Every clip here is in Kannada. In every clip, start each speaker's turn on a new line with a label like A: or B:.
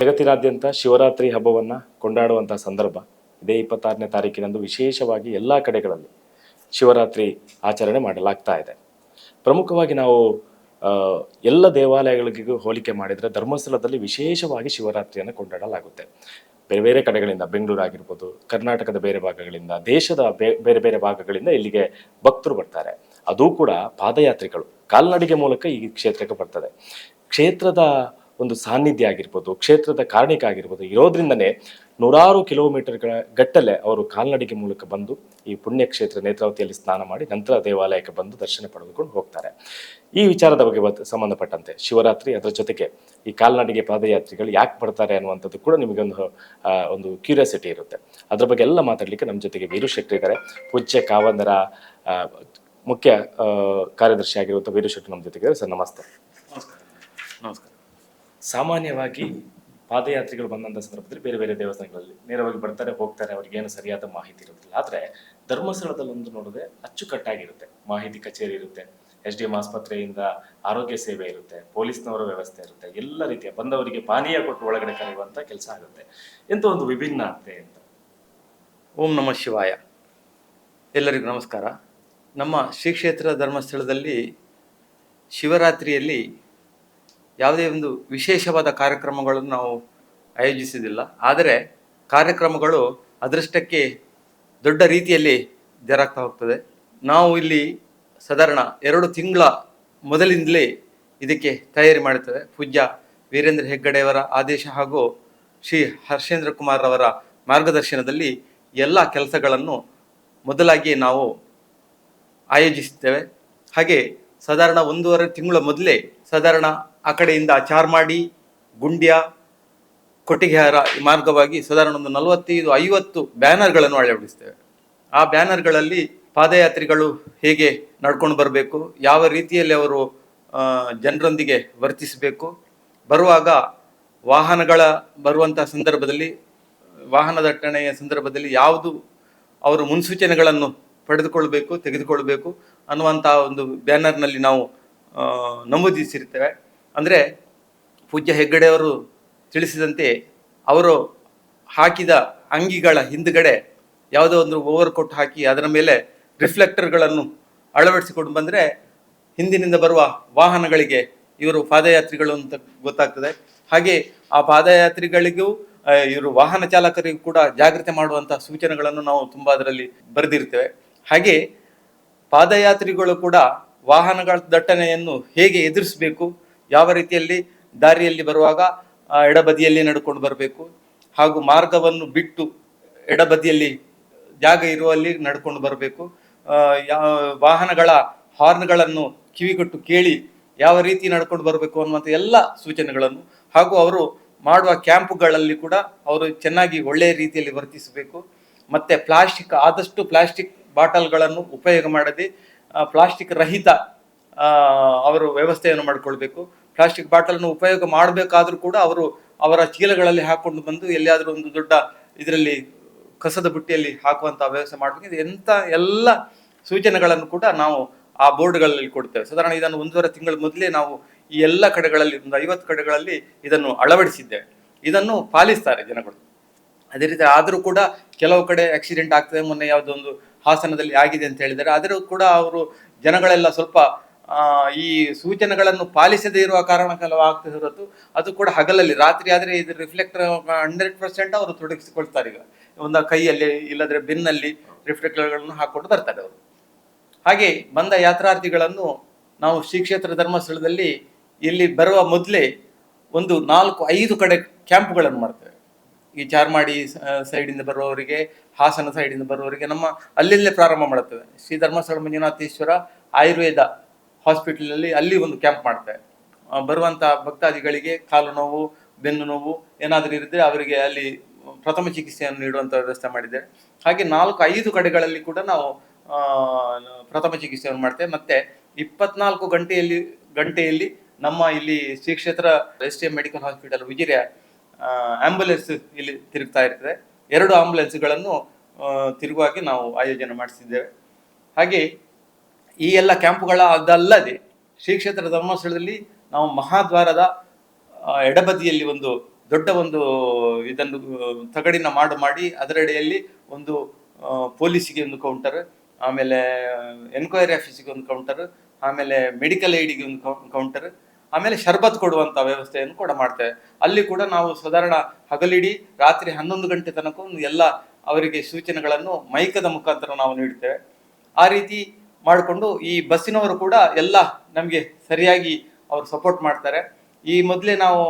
A: ಜಗತ್ತಿನಾದ್ಯಂತ ಶಿವರಾತ್ರಿ ಹಬ್ಬವನ್ನು ಕೊಂಡಾಡುವಂಥ ಸಂದರ್ಭ ಇದೇ ಇಪ್ಪತ್ತಾರನೇ ತಾರೀಕಿನಂದು ವಿಶೇಷವಾಗಿ ಎಲ್ಲ ಕಡೆಗಳಲ್ಲಿ ಶಿವರಾತ್ರಿ ಆಚರಣೆ ಮಾಡಲಾಗ್ತಾ ಇದೆ. ಪ್ರಮುಖವಾಗಿ ನಾವು ಎಲ್ಲ ದೇವಾಲಯಗಳಿಗೂ ಹೋಲಿಕೆ ಮಾಡಿದರೆ ಧರ್ಮಸ್ಥಳದಲ್ಲಿ ವಿಶೇಷವಾಗಿ ಶಿವರಾತ್ರಿಯನ್ನು ಕೊಂಡಾಡಲಾಗುತ್ತೆ. ಬೇರೆ ಬೇರೆ ಕಡೆಗಳಿಂದ, ಬೆಂಗಳೂರು ಆಗಿರ್ಬೋದು, ಕರ್ನಾಟಕದ ಬೇರೆ ಭಾಗಗಳಿಂದ, ದೇಶದ ಬೇರೆ ಬೇರೆ ಭಾಗಗಳಿಂದ ಇಲ್ಲಿಗೆ ಭಕ್ತರು ಬರ್ತಾರೆ. ಅದು ಕೂಡ ಪಾದಯಾತ್ರಿಗಳು, ಕಾಲ್ನಡಿಗೆ ಮೂಲಕ ಈ ಕ್ಷೇತ್ರಕ್ಕೆ ಬರ್ತದೆ. ಕ್ಷೇತ್ರದ ಒಂದು ಸಾನ್ನಿಧ್ಯ ಆಗಿರ್ಬೋದು, ಕ್ಷೇತ್ರದ ಕಾರಣಿಕ ಆಗಿರ್ಬೋದು ಇರೋದ್ರಿಂದನೇ ನೂರಾರು ಕಿಲೋಮೀಟರ್ಗಳ ಗಟ್ಟಲೆ ಅವರು ಕಾಲ್ನಡಿಗೆ ಮೂಲಕ ಬಂದು ಈ ಪುಣ್ಯಕ್ಷೇತ್ರ ನೇತ್ರಾವತಿಯಲ್ಲಿ ಸ್ನಾನ ಮಾಡಿ ನಂತರ ದೇವಾಲಯಕ್ಕೆ ಬಂದು ದರ್ಶನ ಪಡೆದುಕೊಂಡು ಹೋಗ್ತಾರೆ. ಈ ವಿಚಾರದ ಬಗ್ಗೆ ಸಂಬಂಧಪಟ್ಟಂತೆ ಶಿವರಾತ್ರಿ ಅದರ ಜೊತೆಗೆ ಈ ಕಾಲ್ನಡಿಗೆ ಪಾದಯಾತ್ರಿಗಳು ಯಾಕೆ ಬರ್ತಾರೆ ಅನ್ನುವಂಥದ್ದು ಕೂಡ ನಿಮಗೊಂದು ಒಂದು ಕ್ಯೂರಿಯಾಸಿಟಿ ಇರುತ್ತೆ. ಅದ್ರ ಬಗ್ಗೆ ಎಲ್ಲ ಮಾತಾಡಲಿಕ್ಕೆ ನಮ್ಮ ಜೊತೆಗೆ ವೀರು ಇದ್ದಾರೆ. ಪೂಜ್ಯ ಕಾವಂದರ ಮುಖ್ಯ ಕಾರ್ಯದರ್ಶಿ ಆಗಿರುವಂಥ ವೀರು ನಮ್ಮ ಜೊತೆಗೆ ಸರ್, ನಮಸ್ತೆ.
B: ನಮಸ್ಕಾರ.
A: ಸಾಮಾನ್ಯವಾಗಿ ಪಾದಯಾತ್ರಿಗಳು ಬಂದಂಥ ಸಂದರ್ಭದಲ್ಲಿ ಬೇರೆ ಬೇರೆ ದೇವಸ್ಥಾನಗಳಲ್ಲಿ ನೇರವಾಗಿ ಬರ್ತಾರೆ, ಹೋಗ್ತಾರೆ ಅವ್ರಿಗೇನು ಸರಿಯಾದ ಮಾಹಿತಿ ಇರೋದಿಲ್ಲ ಆದರೆ ಧರ್ಮಸ್ಥಳದಲ್ಲಿ ಒಂದು ನೋಡಿದ್ರೆ ಅಚ್ಚುಕಟ್ಟಾಗಿರುತ್ತೆ. ಮಾಹಿತಿ ಕಚೇರಿ ಇರುತ್ತೆ ಎಸ್ ಡಿ ಎಂ ಆಸ್ಪತ್ರೆಯಿಂದ ಆರೋಗ್ಯ ಸೇವೆ ಇರುತ್ತೆ, ಪೊಲೀಸ್ನವರ ವ್ಯವಸ್ಥೆ ಇರುತ್ತೆ, ಎಲ್ಲ ರೀತಿಯ ಬಂದವರಿಗೆ ಪಾನೀಯ ಕೊಟ್ಟು ಒಳಗಡೆ ಕರೆಯುವಂಥ ಕೆಲಸ ಆಗುತ್ತೆ. ಎಂತ ಒಂದು ವಿಭಿನ್ನ ವಿಭಿನ್ನತೆ ಅಂತ?
B: ಓಂ ನಮಃ ಶಿವಾಯ. ಎಲ್ಲರಿಗೂ ನಮಸ್ಕಾರ. ನಮ್ಮ ಶ್ರೀ ಕ್ಷೇತ್ರ ಧರ್ಮಸ್ಥಳದಲ್ಲಿ ಶಿವರಾತ್ರಿಯಲ್ಲಿ ಯಾವುದೇ ಒಂದು ವಿಶೇಷವಾದ ಕಾರ್ಯಕ್ರಮಗಳನ್ನು ನಾವು ಆಯೋಜಿಸಿದಿಲ್ಲ. ಆದರೆ ಕಾರ್ಯಕ್ರಮಗಳು ಅದೃಷ್ಟಕ್ಕೆ ದೊಡ್ಡ ರೀತಿಯಲ್ಲಿ ಜರಾಗ್ತಾ ಹೋಗ್ತದೆ. ನಾವು ಇಲ್ಲಿ ಸಾಧಾರಣ ಎರಡು ತಿಂಗಳ ಮೊದಲಿಂದಲೇ ಇದಕ್ಕೆ ತಯಾರಿ ಮಾಡುತ್ತೇವೆ. ಪೂಜ್ಯ ವೀರೇಂದ್ರ ಹೆಗ್ಗಡೆಯವರ ಆದೇಶ ಹಾಗೂ ಶ್ರೀ ಹರ್ಷೇಂದ್ರ ಕುಮಾರ್ ಅವರ ಮಾರ್ಗದರ್ಶನದಲ್ಲಿ ಎಲ್ಲ ಕೆಲಸಗಳನ್ನು ಮೊದಲಾಗಿ ನಾವು ಆಯೋಜಿಸುತ್ತೇವೆ. ಹಾಗೆ ಸಾಧಾರಣ ಒಂದೂವರೆ ತಿಂಗಳ ಮೊದಲೇ ಸಾಧಾರಣ ಆ ಕಡೆಯಿಂದ ಚಾರ್ಮಾಡಿ ಗುಂಡ್ಯ, ಕೊಟ್ಟಿಗೆಹಾರ ಈ ಮಾರ್ಗವಾಗಿ ಸಾಧಾರಣ ಒಂದು ನಲವತ್ತೈದು, ಐವತ್ತು ಬ್ಯಾನರ್ಗಳನ್ನು ಅಳವಡಿಸ್ತೇವೆ. ಆ ಬ್ಯಾನರ್ಗಳಲ್ಲಿ ಪಾದಯಾತ್ರಿಗಳು ಹೇಗೆ ನಡ್ಕೊಂಡು ಬರಬೇಕು, ಯಾವ ರೀತಿಯಲ್ಲಿ ಅವರು ಜನರೊಂದಿಗೆ ವರ್ತಿಸಬೇಕು, ಬರುವಾಗ ವಾಹನಗಳ ಬರುವಂಥ ಸಂದರ್ಭದಲ್ಲಿ ವಾಹನ ದಟ್ಟಣೆಯ ಸಂದರ್ಭದಲ್ಲಿ ಯಾವುದು ಅವರು ಮುನ್ಸೂಚನೆಗಳನ್ನು ಪಡೆದುಕೊಳ್ಬೇಕು, ತೆಗೆದುಕೊಳ್ಬೇಕು ಅನ್ನುವಂಥ ಒಂದು ಬ್ಯಾನರ್ನಲ್ಲಿ ನಾವು ನಮೂದಿಸಿರ್ತೇವೆ. ಅಂದರೆ ಪೂಜ್ಯ ಹೆಗ್ಗಡೆಯವರು ತಿಳಿಸಿದಂತೆ ಅವರು ಹಾಕಿದ ಅಂಗಿಗಳ ಹಿಂದುಗಡೆ ಯಾವುದೋ ಒಂದು ಓವರ್ ಕೋಟ್ ಹಾಕಿ ಅದರ ಮೇಲೆ ರಿಫ್ಲೆಕ್ಟರ್ಗಳನ್ನು ಅಳವಡಿಸಿಕೊಂಡು ಬಂದರೆ ಹಿಂದಿನಿಂದ ಬರುವ ವಾಹನಗಳಿಗೆ ಇವರು ಪಾದಯಾತ್ರಿಗಳು ಅಂತ ಗೊತ್ತಾಗ್ತದೆ. ಹಾಗೆ ಆ ಪಾದಯಾತ್ರಿಗಳಿಗೂ ಇವರು ವಾಹನ ಚಾಲಕರಿಗೂ ಕೂಡ ಜಾಗೃತಿ ಮಾಡುವಂತಹ ಸೂಚನೆಗಳನ್ನು ನಾವು ತುಂಬ ಅದರಲ್ಲಿ ಬರೆದಿರ್ತೇವೆ. ಹಾಗೆ ಪಾದಯಾತ್ರಿಗಳು ಕೂಡ ವಾಹನಗಳ ದಟ್ಟಣೆಯನ್ನು ಹೇಗೆ ಎದುರಿಸಬೇಕು ಯಾವ ರೀತಿಯಲ್ಲಿ ದಾರಿಯಲ್ಲಿ ಬರುವಾಗ ಎಡಬದಿಯಲ್ಲಿ ನಡ್ಕೊಂಡು ಬರಬೇಕು. ಹಾಗೂ ಮಾರ್ಗವನ್ನು ಬಿಟ್ಟು ಎಡಬದಿಯಲ್ಲಿ ಜಾಗ ಇರುವಲ್ಲಿ ನಡ್ಕೊಂಡು ಬರಬೇಕು. ವಾಹನಗಳ ಹಾರ್ನ್ಗಳನ್ನು ಕಿವಿಗೊಟ್ಟು ಕೇಳಿ ಯಾವ ರೀತಿ ನಡ್ಕೊಂಡು ಬರಬೇಕು ಅನ್ನುವಂಥ ಎಲ್ಲ ಸೂಚನೆಗಳನ್ನು, ಹಾಗೂ ಅವರು ಮಾಡುವ ಕ್ಯಾಂಪ್ಗಳಲ್ಲಿ ಕೂಡ ಅವರು ಚೆನ್ನಾಗಿ ಒಳ್ಳೆಯ ರೀತಿಯಲ್ಲಿ ವರ್ತಿಸಬೇಕು. ಮತ್ತು ಪ್ಲಾಸ್ಟಿಕ್, ಆದಷ್ಟು ಪ್ಲಾಸ್ಟಿಕ್ ಬಾಟಲ್ಗಳನ್ನು ಉಪಯೋಗ ಮಾಡದೆ ಪ್ಲಾಸ್ಟಿಕ್ ರಹಿತ ಅವರು ವ್ಯವಸ್ಥೆಯನ್ನು ಮಾಡಿಕೊಳ್ಬೇಕು. ಪ್ಲಾಸ್ಟಿಕ್ ಬಾಟಲ್ನ ಉಪಯೋಗ ಮಾಡಬೇಕಾದ್ರೂ ಕೂಡ ಅವರು ಅವರ ಚೀಲಗಳಲ್ಲಿ ಹಾಕೊಂಡು ಬಂದು ಎಲ್ಲಿಯಾದರೂ ಒಂದು ದೊಡ್ಡ ಇದರಲ್ಲಿ ಕಸದ ಬುಟ್ಟಿಯಲ್ಲಿ ಹಾಕುವಂತ ವ್ಯವಸ್ಥೆ ಮಾಡಬೇಕು. ಇದು ಎಂತ ಎಲ್ಲ ಸೂಚನೆಗಳನ್ನು ಕೂಡ ನಾವು ಆ ಬೋರ್ಡ್ಗಳಲ್ಲಿ ಕೊಡ್ತೇವೆ. ಸಾಧಾರಣ ಇದನ್ನು ಒಂದೂವರೆ ತಿಂಗಳ ಮೊದಲೇ ನಾವು ಈ ಎಲ್ಲ ಕಡೆಗಳಲ್ಲಿ, ಒಂದು ಐವತ್ತು ಕಡೆಗಳಲ್ಲಿ ಇದನ್ನು ಅಳವಡಿಸಿದ್ದೇವೆ. ಇದನ್ನು ಪಾಲಿಸ್ತಾರೆ ಜನಗಳು. ಅದೇ ರೀತಿ ಆದರೂ ಕೂಡ ಕೆಲವು ಕಡೆ ಆಕ್ಸಿಡೆಂಟ್ ಆಗ್ತದೆ, ಮೊನ್ನೆ ಯಾವುದೋ ಒಂದು ಹಾಸನದಲ್ಲಿ ಆಗಿದೆ ಅಂತ ಹೇಳಿದ್ದಾರೆ. ಆದರೂ ಕೂಡ ಅವರು ಜನಗಳೆಲ್ಲ ಸ್ವಲ್ಪ ಈ ಸೂಚನೆಗಳನ್ನು ಪಾಲಿಸದೇ ಇರುವ ಕಾರಣ ಕೆಲವು ಆಗ್ತದೆ ಹೊರತು ಅದು ಕೂಡ ಹಗಲಲ್ಲಿ, ರಾತ್ರಿ ಆದರೆ ಇದು ರಿಫ್ಲೆಕ್ಟರ್ ಹಂಡ್ರೆಡ್ ಪರ್ಸೆಂಟ್ ಅವರು ತೊಡಗಿಸಿಕೊಳ್ತಾರೆ ಈಗ. ಒಂದು ಕೈಯಲ್ಲಿ ಇಲ್ಲದ್ರೆ ಬೆನ್ನಲ್ಲಿ ರಿಫ್ಲೆಕ್ಟರ್ಗಳನ್ನು ಹಾಕೊಂಡು ಬರ್ತಾರೆ ಅವರು. ಹಾಗೆ ಬಂದ ಯಾತ್ರಾರ್ಥಿಗಳನ್ನು ನಾವು ಶ್ರೀ ಕ್ಷೇತ್ರ ಧರ್ಮಸ್ಥಳದಲ್ಲಿ ಇಲ್ಲಿ ಬರುವ ಮೊದಲೇ ಒಂದು ನಾಲ್ಕು, ಐದು ಕಡೆ ಕ್ಯಾಂಪ್ಗಳನ್ನು ಮಾಡ್ತೇವೆ. ಈ ಚಾರ್ಮಾಡಿ ಸೈಡಿಂದ ಬರುವವರಿಗೆ, ಹಾಸನ ಸೈಡಿಂದ ಬರುವವರಿಗೆ ನಮ್ಮ ಅಲ್ಲಿಲ್ಲೇ ಪ್ರಾರಂಭ ಮಾಡುತ್ತೇವೆ ಶ್ರೀ ಧರ್ಮಸ್ಥಳ ಮಂಜುನಾಥೇಶ್ವರ ಆಯುರ್ವೇದ ಹಾಸ್ಪಿಟಲಲ್ಲಿ ಅಲ್ಲಿ ಒಂದು ಕ್ಯಾಂಪ್ ಮಾಡ್ತಾರೆ. ಬರುವಂಥ ಭಕ್ತಾದಿಗಳಿಗೆ ಕಾಲು ನೋವು ಬೆನ್ನು ನೋವು ಏನಾದರೂ ಇರಿದ್ರೆ ಅವರಿಗೆ ಅಲ್ಲಿ ಪ್ರಥಮ ಚಿಕಿತ್ಸೆಯನ್ನು ನೀಡುವಂತ ವ್ಯವಸ್ಥೆ ಮಾಡಿದ್ದೇವೆ ಹಾಗೆ ನಾಲ್ಕು ಐದು ಕಡೆಗಳಲ್ಲಿ ಕೂಡ ನಾವು ಪ್ರಥಮ ಚಿಕಿತ್ಸೆಯನ್ನು ಮಾಡ್ತೇವೆ. ಮತ್ತೆ ಇಪ್ಪತ್ನಾಲ್ಕು ಗಂಟೆಯಲ್ಲಿ ಗಂಟೆಯಲ್ಲಿ ನಮ್ಮ ಇಲ್ಲಿ Shri Kshetra S T M medical hospital ಉಜಿರೆಯ ambulance ಇಲ್ಲಿ ತಿರುಗ್ತಾ ಇರ್ತದೆ. ಎರಡು ಆಂಬುಲೆನ್ಸ್ಗಳನ್ನು ಆ, ತಿರುಗುವಾಗಿ ನಾವು ಆಯೋಜನೆ ಮಾಡಿಸಿದ್ದೇವೆ. ಹಾಗೆ ಈ ಎಲ್ಲ ಕ್ಯಾಂಪುಗಳ ಅದಲ್ಲದೆ ಶ್ರೀ ಕ್ಷೇತ್ರ ಧರ್ಮಸ್ಥಳದಲ್ಲಿ ನಾವು ಮಹಾದ್ವಾರದ ಎಡಬದಿಯಲ್ಲಿ ಒಂದು ದೊಡ್ಡ ಒಂದು ಇದನ್ನು, ತಗಡಿನ ಮಾಡು ಮಾಡಿ ಅದರಡಿಯಲ್ಲಿ ಒಂದು ಪೊಲೀಸಿಗೆ ಒಂದು ಕೌಂಟರ್ ಆಮೇಲೆ ಎನ್ಕ್ವೈರಿ ಆಫೀಸಿಗೆ ಒಂದು ಕೌಂಟರ್ ಆಮೇಲೆ ಮೆಡಿಕಲ್ ಏಡಿಗೆ ಒಂದು ಕೌಂಟರ್ ಆಮೇಲೆ ಶರ್ಬತ್ ಕೊಡುವಂಥ ವ್ಯವಸ್ಥೆಯನ್ನು ಕೂಡ ಮಾಡ್ತೇವೆ. ಅಲ್ಲಿ ಕೂಡ ನಾವು ಸಾಧಾರಣ ಹಗಲಿಡಿ ರಾತ್ರಿ ಹನ್ನೊಂದು ಗಂಟೆ ತನಕ ಎಲ್ಲ ಅವರಿಗೆ ಸೂಚನೆಗಳನ್ನು ಮೈಕದ ಮುಖಾಂತರ ನಾವು ನೀಡ್ತೇವೆ. ಆ ರೀತಿ ಮಾಡಿಕೊಂಡು ಈ ಬಸ್ಸಿನವರು ಕೂಡ ಎಲ್ಲ ನಮಗೆ ಸರಿಯಾಗಿ ಅವರು ಸಪೋರ್ಟ್ ಮಾಡ್ತಾರೆ. ಈ ಮೊದಲೇ ನಾವು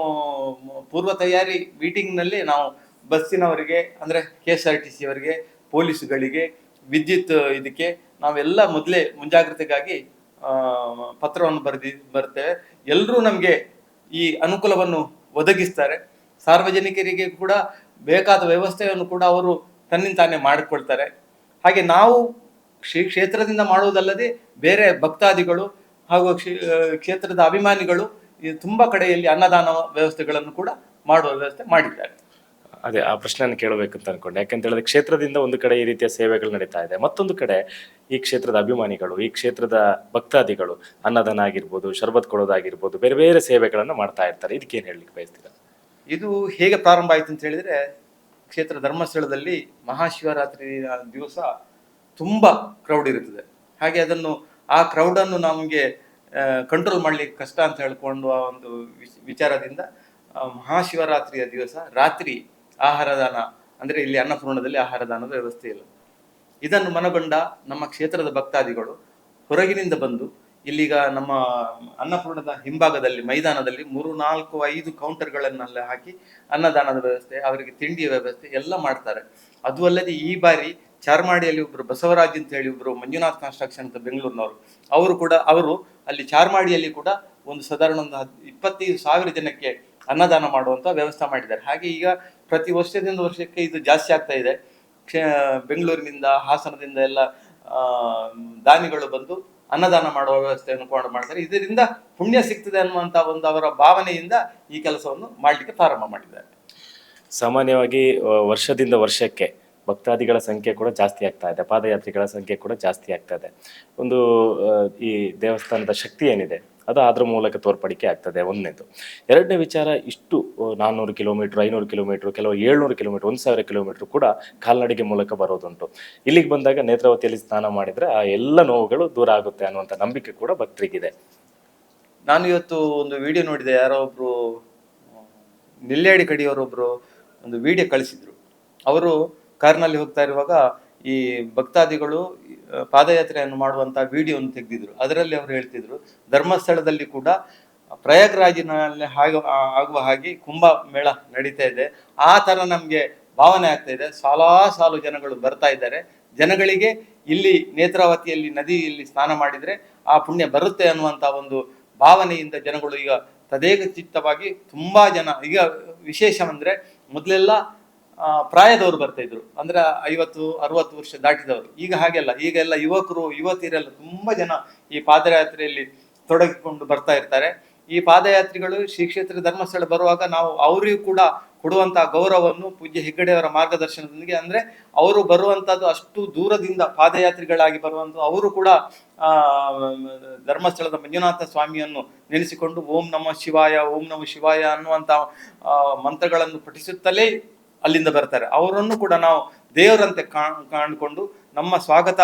B: ಪೂರ್ವ ತಯಾರಿ ಮೀಟಿಂಗ್ನಲ್ಲಿ ನಾವು ಬಸ್ಸಿನವರಿಗೆ, ಅಂದರೆ K S R T C ಅವರಿಗೆ, ಪೊಲೀಸ್ಗಳಿಗೆ, ವಿದ್ಯುತ್ ಇದಕ್ಕೆ ನಾವೆಲ್ಲ ಮೊದಲೇ ಮುಂಜಾಗ್ರತೆಗಾಗಿ ಪತ್ರವನ್ನು ಬರೆದಿ, ಬರ್ತೇವೆ. ಎಲ್ಲರೂ ನಮಗೆ ಈ ಅನುಕೂಲವನ್ನು ಒದಗಿಸ್ತಾರೆ. ಸಾರ್ವಜನಿಕರಿಗೆ ಕೂಡ ಬೇಕಾದ ವ್ಯವಸ್ಥೆಯನ್ನು ಕೂಡ ಅವರು ತನ್ನಿಂತಾನೇ ಮಾಡಿಕೊಳ್ತಾರೆ. ಹಾಗೆ ನಾವು ಶ್ರೀ ಕ್ಷೇತ್ರದಿಂದ ಮಾಡುವುದಲ್ಲದೆ ಬೇರೆ ಭಕ್ತಾದಿಗಳು ಹಾಗೂ ಕ್ಷೇ- ಕ್ಷೇತ್ರದ ಅಭಿಮಾನಿಗಳು ಈ ತುಂಬಾ ಕಡೆಯಲ್ಲಿ ಅನ್ನದಾನ ವ್ಯವಸ್ಥೆಗಳನ್ನು ಕೂಡ ಮಾಡುವ ವ್ಯವಸ್ಥೆ ಮಾಡಿದ್ದಾರೆ.
A: ಅದೇ ಆ ಪ್ರಶ್ನೆಯನ್ನು ಕೇಳಬೇಕಂತ ಅನ್ಕೊಂಡೆ. ಯಾಕಂತ ಹೇಳಿದ್ರೆ ಕ್ಷೇತ್ರದಿಂದ ಒಂದು ಕಡೆ ಈ ರೀತಿಯ ಸೇವೆಗಳು ನಡೀತಾ ಇದೆ. ಮತ್ತೊಂದು ಕಡೆ ಈ ಕ್ಷೇತ್ರದ ಅಭಿಮಾನಿಗಳು ಈ ಕ್ಷೇತ್ರದ ಭಕ್ತಾದಿಗಳು ಅನ್ನದಾನ ಆಗಿರ್ಬೋದು ಶರ್ಬತ್ ಕೊಡೋದಾಗಿರ್ಬೋದು ಬೇರೆ ಬೇರೆ ಸೇವೆಗಳನ್ನು ಮಾಡ್ತಾ ಇರ್ತಾರೆ. ಇದಕ್ಕೇನು ಹೇಳಲಿಕ್ಕೆ ಬಯಸ್ತೀರಾ?
B: ಇದು ಹೇಗೆ ಪ್ರಾರಂಭ ಆಯ್ತು ಅಂತ ಹೇಳಿದ್ರೆ ಕ್ಷೇತ್ರ ಧರ್ಮಸ್ಥಳದಲ್ಲಿ ಮಹಾಶಿವರಾತ್ರಿ ದಿವಸ ತುಂಬಾ ಕ್ರೌಡ್ ಇರುತ್ತದೆ. ಹಾಗೆ ಅದನ್ನು, ಆ ಕ್ರೌಡನ್ನು ನಮಗೆ ಕಂಟ್ರೋಲ್ ಮಾಡಲಿಕ್ಕೆ ಕಷ್ಟ ಅಂತ ಹೇಳ್ಕೊಂಡು ಆ ಒಂದು ವಿಚ್- ವಿಚಾರದಿಂದ ಮಹಾಶಿವರಾತ್ರಿಯ ದಿವಸ ರಾತ್ರಿ ಆಹಾರದಾನ, ಅಂದರೆ ಇಲ್ಲಿ ಅನ್ನಪೂರ್ಣದಲ್ಲಿ ಆಹಾರದಾನದ ವ್ಯವಸ್ಥೆ ಇಲ್ಲ. ಇದನ್ನು ಮನಗೊಂಡ ನಮ್ಮ ಕ್ಷೇತ್ರದ ಭಕ್ತಾದಿಗಳು ಹೊರಗಿನಿಂದ ಬಂದು, ಇಲ್ಲಿಗ ನಮ್ಮ ಅನ್ನಪೂರ್ಣದ ಹಿಂಭಾಗದಲ್ಲಿ, ಮೈದಾನದಲ್ಲಿ ಮೂರು, ನಾಲ್ಕು, ಐದು ಕೌಂಟರ್ಗಳನ್ನೆಲ್ಲ ಹಾಕಿ ಅನ್ನದಾನದ ವ್ಯವಸ್ಥೆ, ಅವರಿಗೆ ತಿಂಡಿಯ ವ್ಯವಸ್ಥೆ ಎಲ್ಲ ಮಾಡ್ತಾರೆ. ಅದು ಅಲ್ಲದೆ ಈ ಬಾರಿ ಚಾರ್ಮಾಡಿಯಲ್ಲಿ ಒಬ್ರು ಬಸವರಾಜ್ ಅಂತ ಹೇಳಿ ಒಬ್ರು ಮಂಜುನಾಥ್ ಕನ್ಸ್ಟ್ರಕ್ಷನ್ ಅಂತ ಬೆಂಗಳೂರಿನವರು. ಅವರು ಕೂಡ, ಅವರು ಅಲ್ಲಿ ಚಾರ್ಮಾಡಿಯಲ್ಲಿ ಕೂಡ ಒಂದು ಸಾಧಾರಣ ಒಂದು ಇಪ್ಪತ್ತೈದು ಸಾವಿರ ಜನಕ್ಕೆ ಅನ್ನದಾನ ಮಾಡುವಂತ ವ್ಯವಸ್ಥೆ ಮಾಡಿದ್ದಾರೆ. ಹಾಗೆ ಈಗ ಪ್ರತಿ ವರ್ಷದಿಂದ ವರ್ಷಕ್ಕೆ ಇದು ಜಾಸ್ತಿ ಆಗ್ತಾ ಇದೆ. ಬೆಂಗಳೂರಿನಿಂದ, ಹಾಸನದಿಂದ ಎಲ್ಲ ದಾನಿಗಳು ಬಂದು ಅನ್ನದಾನ ಮಾಡುವ ವ್ಯವಸ್ಥೆಯನ್ನು ಕೂಡ ಮಾಡ್ತಾರೆ ಇದರಿಂದ ಪುಣ್ಯ ಸಿಗ್ತದೆ ಅನ್ನುವಂತ ಒಂದು ಅವರ ಭಾವನೆಯಿಂದ ಈ ಕೆಲಸವನ್ನು ಮಾಡಲಿಕ್ಕೆ ಪ್ರಾರಂಭ ಮಾಡಿದ್ದಾರೆ.
A: ಸಾಮಾನ್ಯವಾಗಿ ವರ್ಷದಿಂದ ವರ್ಷಕ್ಕೆ ಭಕ್ತಾದಿಗಳ ಸಂಖ್ಯೆ ಕೂಡ ಜಾಸ್ತಿ ಆಗ್ತಾ ಇದೆ, ಪಾದಯಾತ್ರಿಗಳ ಸಂಖ್ಯೆ ಕೂಡ ಜಾಸ್ತಿ ಆಗ್ತಾ ಇದೆ. ಒಂದು ಈ ದೇವಸ್ಥಾನದ ಶಕ್ತಿ ಏನಿದೆ, ಅದು ಅದ್ರ ಮೂಲಕ ತೋರ್ಪಡಿಕೆ ಆಗ್ತದೆ ಒಂದನೇದು. ಎರಡನೇ ವಿಚಾರ, ಇಷ್ಟು ನಾನ್ನೂರು ಕಿಲೋಮೀಟ್ರ್, ಐನೂರು ಕಿಲೋಮೀಟ್ರ್, ಕೆಲವು ಏಳ್ನೂರು ಕಿಲೋಮೀಟ್ರ್, ಒಂದು ಸಾವಿರ ಕಿಲೋಮೀಟ್ರ್ ಕೂಡ ಕಾಲ್ನಡಿಗೆ ಮೂಲಕ ಬರೋದುಂಟು. ಇಲ್ಲಿಗೆ ಬಂದಾಗ ನೇತ್ರಾವತಿಯಲ್ಲಿ ಸ್ನಾನ ಮಾಡಿದರೆ ಆ ಎಲ್ಲ ನೋವುಗಳು ದೂರ ಆಗುತ್ತೆ ಅನ್ನುವಂಥ ನಂಬಿಕೆ ಕೂಡ ಭಕ್ತರಿಗಿದೆ.
B: ನಾನು ಇವತ್ತು ಒಂದು ವಿಡಿಯೋ ನೋಡಿದೆ, ಯಾರೋ ಒಬ್ರು ನಿಲ್ಲೇಡಿ ಕಡೆಯವರೊಬ್ರು ಒಂದು ವಿಡಿಯೋ ಕಳಿಸಿದ್ರು. ಅವರು ಕಾರ್ನಲ್ಲಿ ಹೋಗ್ತಾ ಇರುವಾಗ ಈ ಭಕ್ತಾದಿಗಳು ಪಾದಯಾತ್ರೆಯನ್ನು ಮಾಡುವಂತ ವಿಡಿಯೋವನ್ನು ತೆಗೆದಿದ್ರು. ಅದರಲ್ಲಿ ಅವರು ಹೇಳ್ತಿದ್ರು, ಧರ್ಮಸ್ಥಳದಲ್ಲಿ ಕೂಡ ಪ್ರಯಾಗ್ರಾಜಿನಲ್ಲಿ ಹಾಗ ಆಗುವ ಹಾಗೆ ಕುಂಭ ಮೇಳ ನಡೀತಾ ಇದೆ. ಆ ಥರ ನಮಗೆ ಭಾವನೆ ಆಗ್ತಾ ಇದೆ. ಸಾಲಾ ಸಾಲು ಜನಗಳು ಬರ್ತಾ ಇದ್ದಾರೆ. ಜನಗಳಿಗೆ ಇಲ್ಲಿ ನೇತ್ರಾವತಿಯಲ್ಲಿ, ನದಿಯಲ್ಲಿ ಸ್ನಾನ ಮಾಡಿದ್ರೆ ಆ ಪುಣ್ಯ ಬರುತ್ತೆ ಅನ್ನುವಂತ ಒಂದು ಭಾವನೆಯಿಂದ ಜನಗಳು ಈಗ ತದೇಕ ಚಿತ್ತವಾಗಿ ತುಂಬಾ ಜನ, ಈಗ ವಿಶೇಷ ಅಂದ್ರೆ ಮೊದಲೆಲ್ಲ ಪ್ರಾಯದವರು ಬರ್ತಾ ಇದ್ರು. ಅಂದ್ರೆ ಐವತ್ತು, ಅರವತ್ತು ವರ್ಷ ದಾಟಿದವರು. ಈಗ ಹಾಗೆಲ್ಲ ಈಗ ಎಲ್ಲ ಯುವಕರು ಯುವತಿಯರೆಲ್ಲ ತುಂಬಾ ಜನ ಈ ಪಾದಯಾತ್ರೆಯಲ್ಲಿ ತೊಡಗಿಕೊಂಡು ಬರ್ತಾ ಇರ್ತಾರೆ. ಈ ಪಾದಯಾತ್ರಿಗಳು ಶ್ರೀ ಕ್ಷೇತ್ರ ಧರ್ಮಸ್ಥಳ ಬರುವಾಗ ನಾವು ಅವರಿಗೂ ಕೂಡ ಕೊಡುವಂತಹ ಗೌರವವನ್ನು ಪೂಜ್ಯ ಹೆಗ್ಗಡೆಯವರ ಮಾರ್ಗದರ್ಶನದೊಂದಿಗೆ, ಅಂದ್ರೆ ಅವರು ಬರುವಂತಹದ್ದು ಅಷ್ಟು ದೂರದಿಂದ ಪಾದಯಾತ್ರಿಗಳಾಗಿ ಬರುವಂತ ಅವರು ಕೂಡ ಧರ್ಮಸ್ಥಳದ ಮಂಜುನಾಥ ಸ್ವಾಮಿಯನ್ನು ನೆನೆಸಿಕೊಂಡು ಓಂ ನಮ ಶಿವಾಯ, ಓಂ ನಮ ಶಿವಾಯ ಅನ್ನುವಂತ ಮಂತ್ರಗಳನ್ನು ಪಠಿಸುತ್ತಲೇ ಅಲ್ಲಿಂದ ಬರ್ತಾರೆ. ಅವರನ್ನು ಕೂಡ ನಾವು ದೇವರಂತೆ ಕಾಣ್ ಕಾಣ್ಕೊಂಡು ನಮ್ಮ ಸ್ವಾಗತ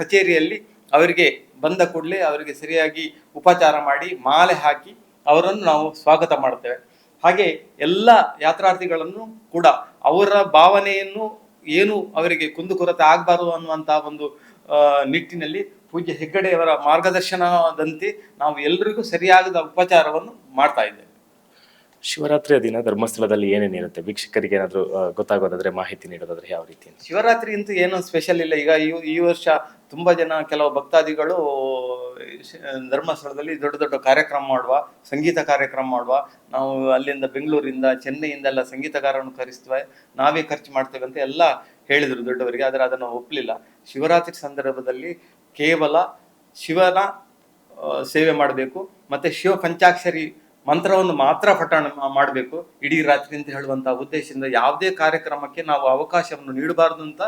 B: ಕಚೇರಿಯಲ್ಲಿ ಅವರಿಗೆ ಬಂದ ಕೂಡಲೇ ಅವರಿಗೆ ಸರಿಯಾಗಿ ಉಪಚಾರ ಮಾಡಿ ಮಾಲೆ ಹಾಕಿ ಅವರನ್ನು ನಾವು ಸ್ವಾಗತ ಮಾಡ್ತೇವೆ ಹಾಗೆ ಎಲ್ಲ ಯಾತ್ರಾರ್ಥಿಗಳನ್ನು ಕೂಡ ಅವರ ಭಾವನೆಯನ್ನು ಏನು ಅವರಿಗೆ ಕುಂದುಕೊರತೆ ಆಗಬಾರದು ಅನ್ನುವಂತಹ ಒಂದು ನಿಟ್ಟಿನಲ್ಲಿ ಪೂಜ್ಯ ಹೆಗ್ಗಡೆಯವರ ಮಾರ್ಗದರ್ಶನದಂತೆ ನಾವು ಎಲ್ಲರಿಗೂ ಸರಿಯಾದ ಉಪಚಾರವನ್ನು ಮಾಡ್ತಾ ಇದ್ದೇವೆ.
A: ಶಿವರಾತ್ರಿಯ ದಿನ ಧರ್ಮಸ್ಥಳದಲ್ಲಿ ಏನೇನಿರುತ್ತೆ ವೀಕ್ಷಕರಿಗೆ ಏನಾದರೂ ಗೊತ್ತಾಗೋದಾದ್ರೆ ಮಾಹಿತಿ ನೀಡೋದಾದ್ರೆ ಯಾವ ರೀತಿ
B: ಶಿವರಾತ್ರಿ ಅಂತೂ ಏನು ಸ್ಪೆಷಲ್ ಇಲ್ಲ. ಈಗ ಈ ವರ್ಷ ತುಂಬಾ ಜನ ಕೆಲವು ಭಕ್ತಾದಿಗಳು ಧರ್ಮಸ್ಥಳದಲ್ಲಿ ದೊಡ್ಡ ದೊಡ್ಡ ಕಾರ್ಯಕ್ರಮ ಮಾಡುವ, ಸಂಗೀತ ಕಾರ್ಯಕ್ರಮ ಮಾಡುವ. ನಾವು ಅಲ್ಲಿಂದ ಬೆಂಗಳೂರಿಂದ, ಚೆನ್ನೈಯಿಂದ ಎಲ್ಲ ಸಂಗೀತಗಾರರನ್ನು ಕರೆಸ್ತೇವೆ. ನಾವೇ ಖರ್ಚು ಮಾಡ್ತೇವೆ ಅಂತ ಎಲ್ಲ ಹೇಳಿದರು ದೊಡ್ಡವರಿಗೆ, ಆದರೆ ಅದನ್ನು ಒಪ್ಪಲಿಲ್ಲ. ಶಿವರಾತ್ರಿ ಸಂದರ್ಭದಲ್ಲಿ ಕೇವಲ ಶಿವನ ಸೇವೆ ಮಾಡಬೇಕು, ಮತ್ತೆ ಶಿವ ಪಂಚಾಕ್ಷರಿ ಮಂತ್ರವನ್ನು ಮಾತ್ರ ಪಠಣ ಮಾಡಬೇಕು. ಇಡೀ ರಾತ್ರಿ ಅಂತ ಹೇಳುವಂತಹ ಉದ್ದೇಶದಿಂದ ಯಾವುದೇ ಕಾರ್ಯಕ್ರಮಕ್ಕೆ ನಾವು ಅವಕಾಶವನ್ನು ನೀಡಬಾರದು ಅಂತ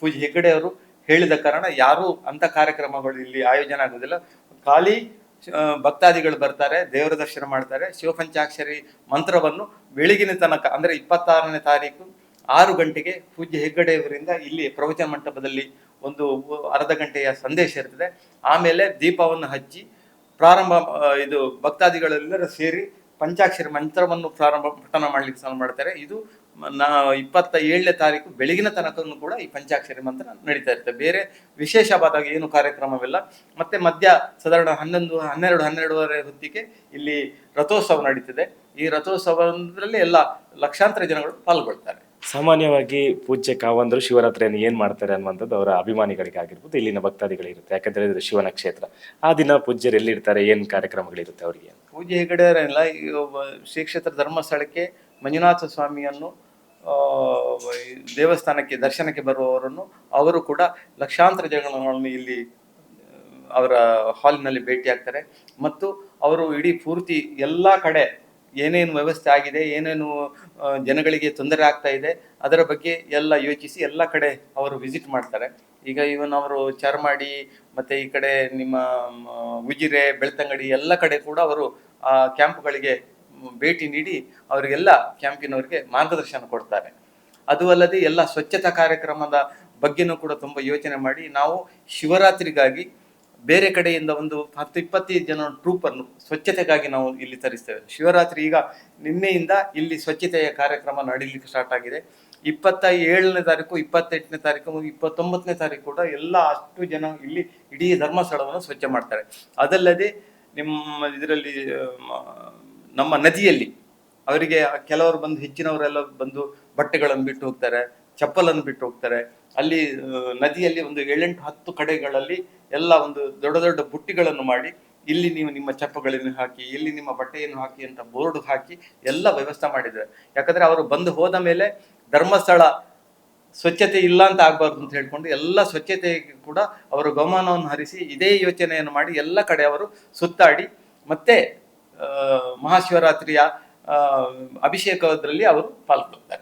B: ಪೂಜೆ ಹೆಗ್ಗಡೆ ಅವರು ಹೇಳಿದ ಕಾರಣ ಯಾರು ಅಂತ ಕಾರ್ಯಕ್ರಮಗಳು ಇಲ್ಲಿ ಆಯೋಜನೆ ಆಗೋದಿಲ್ಲ. ಖಾಲಿ ಭಕ್ತಾದಿಗಳು ಬರ್ತಾರೆ, ದೇವರ ದರ್ಶನ ಮಾಡ್ತಾರೆ. ಶಿವಪಂಚಾಕ್ಷರಿ ಮಂತ್ರವನ್ನು ಬೆಳಗಿನ ತನಕ ಅಂದ್ರೆ ಇಪ್ಪತ್ತಾರನೇ ತಾರೀಕು ಆರು ಗಂಟೆಗೆ ಪೂಜ್ಯ ಹೆಗ್ಗಡೆಯವರಿಂದ ಇಲ್ಲಿ ಪ್ರವಚನ ಮಂಟಪದಲ್ಲಿ ಒಂದು ಅರ್ಧ ಗಂಟೆಯ ಸಂದೇಶ ಇರ್ತದೆ. ಆಮೇಲೆ ದೀಪವನ್ನು ಹಚ್ಚಿ ಪ್ರಾರಂಭ ಇದು ಭಕ್ತಾದಿಗಳೆಲ್ಲರೂ ಸೇರಿ ಪಂಚಾಕ್ಷರಿ ಮಂತ್ರವನ್ನು ಪ್ರಾರಂಭ ಪಠನ ಮಾಡ್ಲಿಕ್ಕೆ ಸ್ನಾನ ಮಾಡ್ತಾರೆ. ಇದು ನಾ ಇಪ್ಪತ್ತ ಏಳನೇ ತಾರೀಕು ಬೆಳಗಿನ ತನಕನೂ ಕೂಡ ಈ ಪಂಚಾಕ್ಷರಿ ಮಂತ್ರ ನಡೀತಾ ಇರುತ್ತೆ. ಬೇರೆ ವಿಶೇಷವಾದ ಏನು ಕಾರ್ಯಕ್ರಮವಿಲ್ಲ. ಮತ್ತೆ ಮಧ್ಯ ಸಾಧಾರಣ ಹನ್ನೊಂದು, ಹನ್ನೆರಡು, ಹನ್ನೆರಡುವರೆ ಹೊತ್ತಿಗೆ ಇಲ್ಲಿ ರಥೋತ್ಸವ ನಡೀತದೆ. ಈ ರಥೋತ್ಸವದಲ್ಲಿ ಎಲ್ಲ ಲಕ್ಷಾಂತರ ಜನಗಳು ಪಾಲ್ಗೊಳ್ತಾರೆ.
A: ಸಾಮಾನ್ಯವಾಗಿ ಪೂಜ್ಯ ಕಾವಂದರು ಶಿವರಾತ್ರಿಯನ್ನು ಏನು ಮಾಡ್ತಾರೆ ಅನ್ನುವಂಥದ್ದು ಅವರ ಅಭಿಮಾನಿಗಳಿಗಾಗಿರ್ಬೋದು, ಇಲ್ಲಿನ ಭಕ್ತಾದಿಗಳಿರುತ್ತೆ. ಯಾಕಂದ್ರೆ ಇದು ಶಿವನ ಕ್ಷೇತ್ರ. ಆ ದಿನ ಪೂಜ್ಯರು ಎಲ್ಲಿರ್ತಾರೆ, ಏನು ಕಾರ್ಯಕ್ರಮಗಳಿರುತ್ತೆ ಅವರಿಗೆ?
B: ಪೂಜೆ ಒಬ್ಬ ಶ್ರೀ ಕ್ಷೇತ್ರ ಧರ್ಮಸ್ಥಳಕ್ಕೆ ಮಂಜುನಾಥ ಸ್ವಾಮಿಯನ್ನು ದೇವಸ್ಥಾನಕ್ಕೆ, ದರ್ಶನಕ್ಕೆ ಬರುವವರನ್ನು ಅವರು ಕೂಡ ಲಕ್ಷಾಂತರ ಜನಗಳನ್ನು ಇಲ್ಲಿ ಅವರ ಹಾಲ್ನಲ್ಲಿ ಭೇಟಿಯಾಗ್ತಾರೆ. ಮತ್ತು ಅವರು ಇಡೀ ಪೂರ್ತಿ ಎಲ್ಲ ಕಡೆ ಏನೇನು ವ್ಯವಸ್ಥೆ ಆಗಿದೆ, ಏನೇನು ಜನಗಳಿಗೆ ತೊಂದರೆ ಆಗ್ತಾ ಇದೆ, ಅದರ ಬಗ್ಗೆ ಎಲ್ಲ ಯೋಚಿಸಿ ಎಲ್ಲ ಕಡೆ ಅವರು ವಿಸಿಟ್ ಮಾಡ್ತಾರೆ. ಈಗ ಇವನ್ ಅವರು ಚಾರ್ಮಾಡಿ ಮತ್ತೆ ಈ ಕಡೆ ನಿಮ್ಮ ಉಜಿರೆ, ಬೆಳ್ತಂಗಡಿ ಎಲ್ಲ ಕಡೆ ಕೂಡ ಅವರು ಆ ಕ್ಯಾಂಪ್ಗಳಿಗೆ ಭೇಟಿ ನೀಡಿ ಅವರಿಗೆಲ್ಲ ಕ್ಯಾಂಪಿನವರಿಗೆ ಮಾರ್ಗದರ್ಶನ ಕೊಡ್ತಾರೆ. ಅದು ಅಲ್ಲದೆ ಎಲ್ಲ ಸ್ವಚ್ಛತಾ ಕಾರ್ಯಕ್ರಮದ ಬಗ್ಗೆನೂ ಕೂಡ ತುಂಬ ಯೋಚನೆ ಮಾಡಿ ನಾವು ಶಿವರಾತ್ರಿಗಾಗಿ ಬೇರೆ ಕಡೆಯಿಂದ ಒಂದು ಹತ್ತು ಇಪ್ಪತ್ತೈದು ಜನ ಟ್ರೂಪನ್ನು ಸ್ವಚ್ಛತೆಗಾಗಿ ನಾವು ಇಲ್ಲಿ ತರಿಸ್ತೇವೆ. ಶಿವರಾತ್ರಿ ಈಗ ನಿನ್ನೆಯಿಂದ ಇಲ್ಲಿ ಸ್ವಚ್ಛತೆಯ ಕಾರ್ಯಕ್ರಮ ನಡೀಲಿಕ್ಕೆ ಸ್ಟಾರ್ಟ್ ಆಗಿದೆ. ಇಪ್ಪತ್ತ ಏಳನೇ ತಾರೀಕು, ಇಪ್ಪತ್ತೆಂಟನೇ ತಾರೀಕು, ಇಪ್ಪತ್ತೊಂಬತ್ತನೇ ತಾರೀಕು ಕೂಡ ಎಲ್ಲ ಅಷ್ಟು ಜನ ಇಲ್ಲಿ ಇಡೀ ಧರ್ಮಸ್ಥಳವನ್ನು ಸ್ವಚ್ಛ ಮಾಡ್ತಾರೆ. ಅದಲ್ಲದೆ ನಿಮ್ಮ ಇದರಲ್ಲಿ ನಮ್ಮ ನದಿಯಲ್ಲಿ ಅವರಿಗೆ ಕೆಲವರು ಬಂದು, ಹೆಚ್ಚಿನವರೆಲ್ಲ ಬಂದು ಬಟ್ಟೆಗಳನ್ನು ಬಿಟ್ಟು ಹೋಗ್ತಾರೆ. ಚಪ್ಪಲನ್ನು ಬಿಟ್ಟು ಹೋಗ್ತಾರೆ. ಅಲ್ಲಿ ನದಿಯಲ್ಲಿ ಒಂದು ಏಳೆಂಟು ಹತ್ತು ಕಡೆಗಳಲ್ಲಿ ಎಲ್ಲ ಒಂದು ದೊಡ್ಡ ದೊಡ್ಡ ಬುಟ್ಟಿಗಳನ್ನು ಮಾಡಿ, ಇಲ್ಲಿ ನೀವು ನಿಮ್ಮ ಚಪ್ಪಗಳನ್ನು ಹಾಕಿ, ಇಲ್ಲಿ ನಿಮ್ಮ ಬಟ್ಟೆಯನ್ನು ಹಾಕಿ ಅಂತ ಬೋರ್ಡ್ ಹಾಕಿ ಎಲ್ಲ ವ್ಯವಸ್ಥೆ ಮಾಡಿದ್ದಾರೆ. ಯಾಕಂದ್ರೆ ಅವರು ಬಂದು ಹೋದ ಮೇಲೆ ಧರ್ಮಸ್ಥಳ ಸ್ವಚ್ಛತೆ ಇಲ್ಲ ಅಂತ ಆಗ್ಬಾರ್ದು ಅಂತ ಹೇಳ್ಕೊಂಡು ಎಲ್ಲ ಸ್ವಚ್ಛತೆಗೆ ಕೂಡ ಅವರು ಗಮನವನ್ನು ಹರಿಸಿ ಇದೇ ಯೋಚನೆಯನ್ನು ಮಾಡಿ ಎಲ್ಲ ಕಡೆ ಅವರು ಸುತ್ತಾಡಿ, ಮತ್ತೆ ಮಹಾಶಿವರಾತ್ರಿಯ ಅಭಿಷೇಕದಲ್ಲಿ ಅವರು ಪಾಲ್ಗೊಳ್ತಾರೆ.